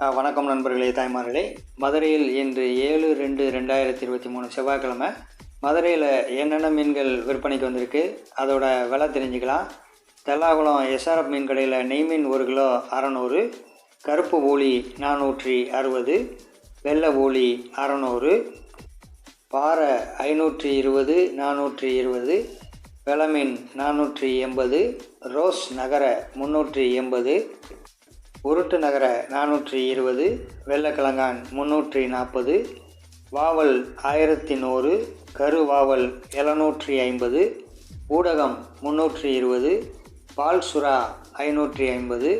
வணக்கம் நண்பர்களே தாய்மார்களே. மதுரையில் இன்று ஏழு ரெண்டு ரெண்டாயிரத்தி இருபத்தி மூணு செவ்வாய்க்கிழமை. மதுரையில் என்னென்ன மீன்கள் விற்பனைக்கு வந்திருக்கு அதோட விலை தெரிஞ்சுக்கலாம். தெல்லாகுளம் எஸ்ஆர்எஃப் மீன் கடையில் நெய் மீன் ஒரு கிலோ அறநூறு கருப்பு ஊளி நானூற்றி அறுபது வெள்ளை ஊளி அறநூறு பாறை ஐநூற்றி இருபது நானூற்றி இருபது வெளமீன் நானூற்றி எண்பது ரோஸ் நகர முந்நூற்றி எண்பது உருட்டு நகர நானூற்றி இருபது வெள்ளக்கிழங்கான் முன்னூற்றி நாற்பது வாவல் ஆயிரத்தி நூறு கருவாவல் எழுநூற்றி ஐம்பது ஊடகம் முன்னூற்றி இருபது பால்சுரா ஐநூற்றி ஐம்பது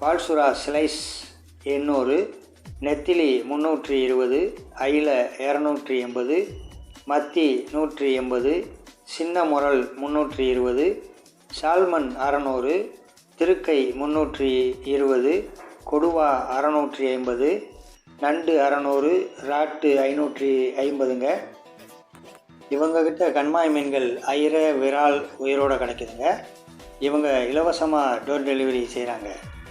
பால்சுரா சிலைஸ் ஸ்லைஸ் எண்ணூறு நெத்திலி முன்னூற்றி இருபது அயில இரநூற்றி எண்பது மத்தி நூற்றி எண்பது சின்ன முரல் முந்நூற்றி இருபது சால்மன் அறநூறு திருக்கை முந்நூற்றி இருபது கொடுவா அறநூற்றி ஐம்பது நண்டு அறநூறு ராட்டு ஐநூற்றி ஐம்பதுங்க. இவங்கக்கிட்ட கண்மாய் மீன்கள் ஐர விரால் உயிரோடு கிடைக்குதுங்க. இவங்க இலவசமாக டோர் டெலிவரி செய்கிறாங்க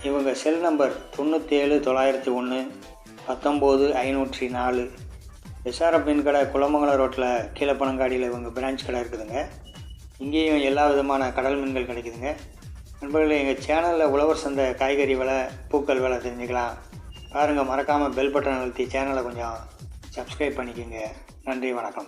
இவங்க செல் நம்பர் தொண்ணூற்றேழு தொள்ளாயிரத்தி ஒன்று பத்தொம்போது ஐநூற்றி நாலு. எஸ்ஆர்எஃப் மீன் கடை குளமங்கலம் ரோட்டில் கீழப்பனங்காடியில் இவங்க பிரான்ச் கடை இருக்குதுங்க. இங்கேயும் எல்லா விதமான கடல் மீன்கள் கிடைக்குதுங்க. நண்பர்களே எங்கள் சேனலில் உழவர் சந்தை காய்கறி விலை பூக்கள் விலை தெரிஞ்சுக்கலாம். பாருங்கள் மறக்காமல் பெல் பட்டன் அழுத்தி சேனலை கொஞ்சம் சப்ஸ்கிரைப் பண்ணிக்கோங்க. நன்றி வணக்கம்.